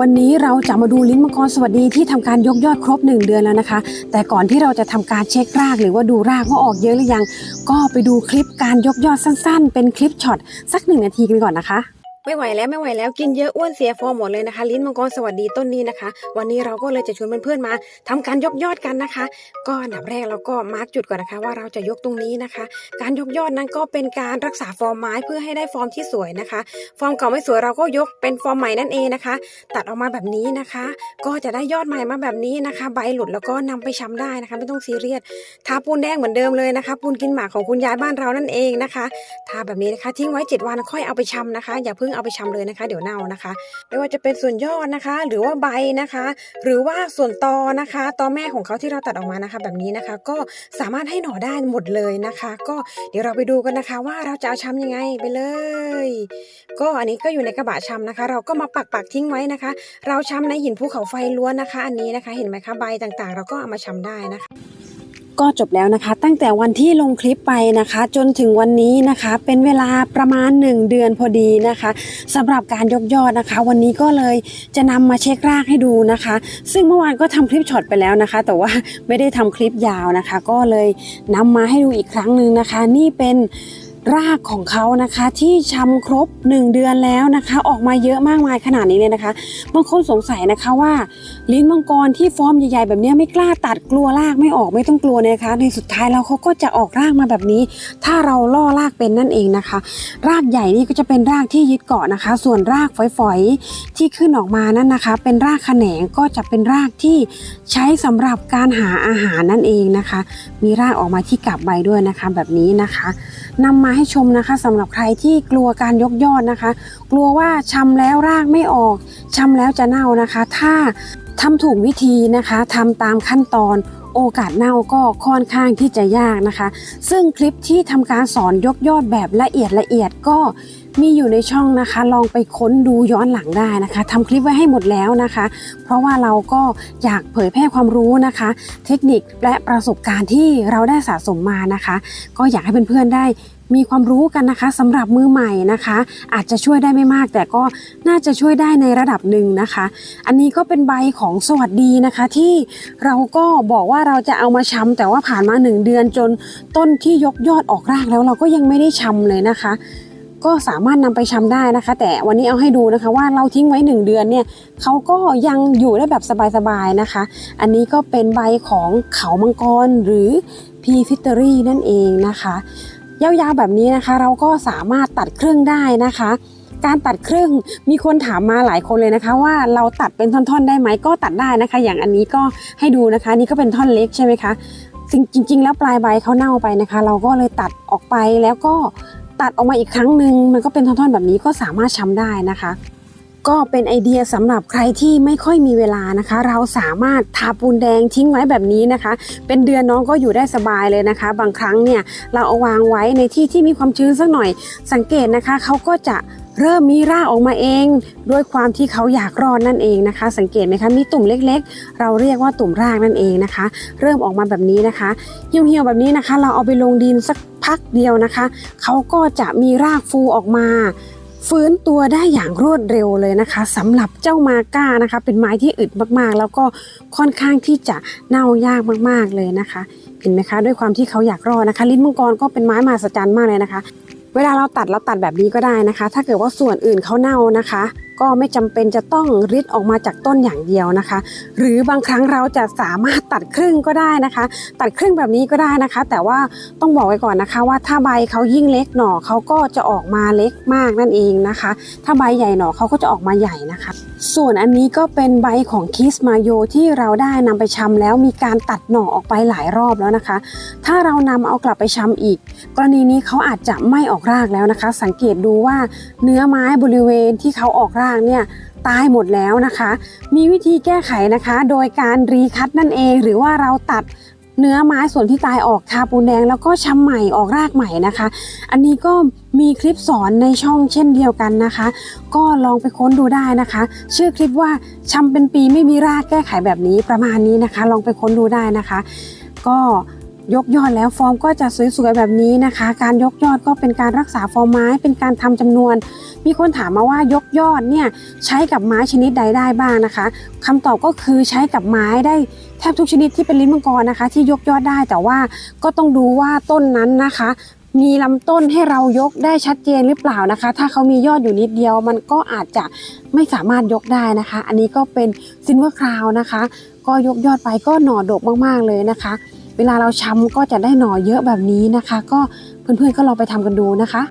วันนี้เราจะมาดูลิ้นมังกรสวัสดีที่ทำการยกยอดครบ 1 เดือนแล้วนะคะ แต่ก่อนที่เราจะทำการเช็ครากหรือว่าดูรากว่าออกเยอะหรือยัง ก็ไปดูคลิปการยกยอดสั้น ๆ เป็นคลิปช็อตสักหนึ่งนาทีกันก่อนนะคะ ไม่ไหวแล้วไม่ไหวแล้วกินเยอะอ้วนเสียฟอร์มหมดเลยนะคะ ลิ้นมังกรสวัสดีต้นนี้นะคะ วันนี้เราก็เลยจะชวนเพื่อนๆมาทำการยกยอดกันนะคะ ก็อันดับแรกเราก็มาร์กจุดก่อนนะคะ ว่าเราจะยกตรงนี้นะคะ การยกยอดนั้นก็เป็นการรักษาฟอร์มไม้เพื่อให้ได้ฟอร์มที่สวยนะคะ ฟอร์มเก่าไม่สวยเราก็ยกเป็นฟอร์มใหม่นั่นเองนะคะ ตัดออกมาแบบนี้นะคะ ก็จะได้ยอดใหม่มาแบบนี้นะคะ ใบหลุดแล้วก็นำไปชำได้นะคะ ไม่ต้องซีเรียสทาปูนแดงเหมือนเดิมเลยนะคะปูนกินหมากของคุณยายบ้านเรานั่นเองนะคะทาแบบนี้นะคะ ทิ้งไว้7วันค่อยเอาไปชำนะคะ อย่าเพิ่งเอาไปชำเลยนะคะ เดี๋ยวเน่านะคะ ไม่ว่าจะเป็นส่วนยอดนะคะ หรือว่าใบนะคะ หรือว่าส่วนตอนะคะตอแม่ของเขาที่เราตัดออกมานะคะ แบบนี้นะคะ ก็สามารถให้หน่อได้หมดเลยนะคะ ก็เดี๋ยวเราไปดูกันนะคะ ว่าเราจะเอาชำยังไงไปเลย ก็อันนี้ก็อยู่ในกระบะชำนะคะ เราก็มาปักปักทิ้งไว้นะคะ เราชำในหินภูเขาไฟล้วนนะคะ อันนี้นะคะ เห็นไหมคะใบต่างๆ เราก็เอามาชำได้นะคะ ก็จบแล้วนะคะ ตั้งแต่วันที่ลงคลิปไปนะคะ จนถึงวันนี้นะคะ เป็นเวลาประมาณ 1 เดือนพอดีนะคะสำหรับการยกยอดนะคะ วันนี้ก็เลยจะนำมาเช็ครากให้ดูนะคะ ซึ่งเมื่อวานก็ทำคลิปช็อตไปแล้วนะคะ แต่ว่าไม่ได้ทำคลิปยาวนะคะ ก็เลยนำมาให้ดูอีกครั้งหนึ่งนะคะ นี่เป็น รากของเขานะคะที่ชำครบ 1 เดือนแล้วนะคะ ออกมาเยอะมากมายขนาดนี้เลยนะคะบางคนสงสัยนะคะว่า ลิ้นมังกรที่ฟอร์มใหญ่ๆแบบนี้ไม่กล้าตัดกลัวรากไม่ออกไม่ต้องกลัวนะคะ ในสุดท้ายแล้วเขาก็จะออกรากมาแบบนี้ ถ้าเราล่อรากเป็นนั่นเองนะคะ รากใหญ่นี่ก็จะเป็นรากที่ยึดเกาะนะคะ ส่วนรากฝอยๆที่ขึ้นออกมานั่นนะคะ เป็นรากแขนงก็จะเป็นรากที่ใช้สำหรับการหาอาหารนั่นเองนะคะ มีรากออกมาที่กับใบด้วยนะคะ แบบนี้นะคะนำมาให้ชมนะคะสำหรับใครที่กลัวการยกยอดนะคะ กลัวว่าชำแล้วรากไม่ออกชำแล้วจะเน่านะคะ ถ้าทำถูกวิธีนะคะทำตามขั้นตอนโอกาสเน่าก็ค่อนข้างที่จะยากนะคะ ซึ่งคลิปที่ทำการสอนยกยอดแบบละเอียดละเอียดก็มีอยู่ในช่องนะคะ ลองไปค้นดูย้อนหลังได้นะคะทำคลิปไว้ให้หมดแล้วนะคะ เพราะว่าเราก็อยากเผยแพร่ความรู้นะคะ เทคนิคและประสบการณ์ที่เราได้สะสมมานะคะ ก็อยากให้เพื่อนๆได้ มีความรู้กันนะคะสำหรับมือใหม่นะคะ อาจจะช่วยได้ไม่มาก แต่ก็น่าจะช่วยได้ในระดับหนึ่งนะคะ อันนี้ก็เป็นใบของสวัสดีนะคะ ที่เราก็บอกว่าเราจะเอามาชำแต่ว่าผ่านมาหนึ่งเดือนจนต้นที่ยกยอดออกรากแล้วเราก็ยังไม่ได้ชำเลยนะคะ ก็สามารถนำไปชำได้นะคะ แต่วันนี้เอาให้ดูนะคะว่าเราทิ้งไว้ 1 เดือนเนี่ยเขาก็ยังอยู่ได้แบบสบายๆนะคะ อันนี้ก็เป็นใบของเขามังกรหรือพีฟิตเตอรี่นั่นเองนะคะ ยาวๆแบบนี้นะคะ เราก็สามารถตัดครึ่งได้นะคะ การตัดครึ่งมีคนถามมาหลายคนเลยนะคะ ว่าเราตัดเป็นท่อนๆ ได้ไหมก็ตัดได้นะคะ อย่างอันนี้ก็ให้ดูนะคะ นี่ก็เป็นท่อนเล็กใช่ไหมคะจริงๆ แล้วปลายใบเขาเน่าไปนะคะ เราก็เลยตัดออกไปแล้วก็ตัดออกมาอีกครั้งหนึ่งมันก็เป็นท่อนๆแบบนี้ก็สามารถช้ำได้นะคะ ก็เป็นไอเดียสำหรับใครที่ไม่ค่อยมีเวลานะคะ เราสามารถทาปูนแดงทิ้งไว้แบบนี้นะคะ เป็นเดือนน้องก็อยู่ได้สบายเลยนะคะ บางครั้งเนี่ยเราเอาวางไว้ในที่ที่มีความชื้นสักหน่อย สังเกตนะคะเขาก็จะเริ่มมีรากออกมาเอง ด้วยความที่เขาอยากรอดนั่นเองนะคะ สังเกตไหมคะมีตุ่มเล็กๆ เราเรียกว่าตุ่มรากนั่นเองนะคะ เริ่มออกมาแบบนี้นะคะเหี่ยวๆแบบนี้นะคะ เราเอาไปลงดินสักพักเดียวนะคะเขาก็จะมีรากฟูออกมา ฟื้นตัวได้อย่างรวดเร็วเลยนะคะสำหรับเจ้ามาก้านะคะ เป็นไม้ที่อึดมากๆ แล้วก็ค่อนข้างที่จะเน่ายากมากๆเลยนะคะ เห็นไหมคะ ด้วยความที่เขาอยากรอดนะคะ ลิ้นมังกรก็เป็นไม้มหัศจรรย์มากเลยนะคะ เวลาเราตัดเราตัดแบบนี้ก็ได้นะคะ ถ้าเกิดว่าส่วนอื่นเขาเน่านะคะก็ไม่จำเป็นจะต้องริดออกมาจากต้นอย่างเดียวนะคะ หรือบางครั้งเราจะสามารถตัดครึ่งก็ได้นะคะ ตัดครึ่งแบบนี้ก็ได้นะคะ แต่ว่าต้องบอกไว้ก่อนนะคะ ว่าถ้าใบเขายิ่งเล็กหน่อเขาก็จะออกมาเล็กมากนั่นเองนะคะ ถ้าใบใหญ่หน่อเขาก็จะออกมาใหญ่นะคะ ส่วนอันนี้ก็เป็นใบของคิสมาโยที่เราได้นำไปชำแล้วมีการตัดหน่อออกไปหลายรอบแล้วนะคะ ถ้าเรานำเอากลับไปชำอีก กรณีนี้เขาอาจจะไม่ออกรากแล้วนะคะ สังเกตดูว่าเนื้อไม้บริเวณที่เขาออกรากเนี่ยตายหมดแล้วนะคะ มีวิธีแก้ไขนะคะ โดยการรีคัตนั่นเอง หรือว่าเราตัดเนื้อไม้ส่วนที่ตายออกทาปูนแดงแล้วก็ชำใหม่ออกรากใหม่นะคะ อันนี้ก็มีคลิปสอนในช่องเช่นเดียวกันนะคะ ก็ลองไปค้นดูได้นะคะ ชื่อคลิปว่าชำเป็นปีไม่มีรากแก้ไขแบบนี้ประมาณนี้นะคะ ลองไปค้นดูได้นะคะ ก็ ยกยอดแล้วฟอร์มก็จะสวยๆแบบนี้นะคะ การยกยอดก็เป็นการรักษาฟอร์มไม้เป็นการทำจำนวน มีคนถามมาว่ายกยอดเนี่ยใช้กับไม้ชนิดใดได้บ้างนะคะคำตอบก็คือใช้กับไม้ได้แทบทุกชนิดที่เป็นลิ้นมังกรนะคะ ที่ยกยอดได้แต่ว่าก็ต้องดูว่าต้นนั้นนะคะมีลำต้นให้เรายกได้ชัดเจนหรือเปล่านะคะ ถ้าเขามียอดอยู่นิดเดียว มันก็อาจจะไม่สามารถยกได้นะคะ อันนี้ก็เป็นซินเวอร์คราวนะคะ ก็ยกยอดไปก็หน่อดกมากๆเลยนะคะ เวลาเราชำก็จะได้หน่อเยอะแบบนี้นะคะ ก็เพื่อนๆก็ลองไปทำกันดูนะคะ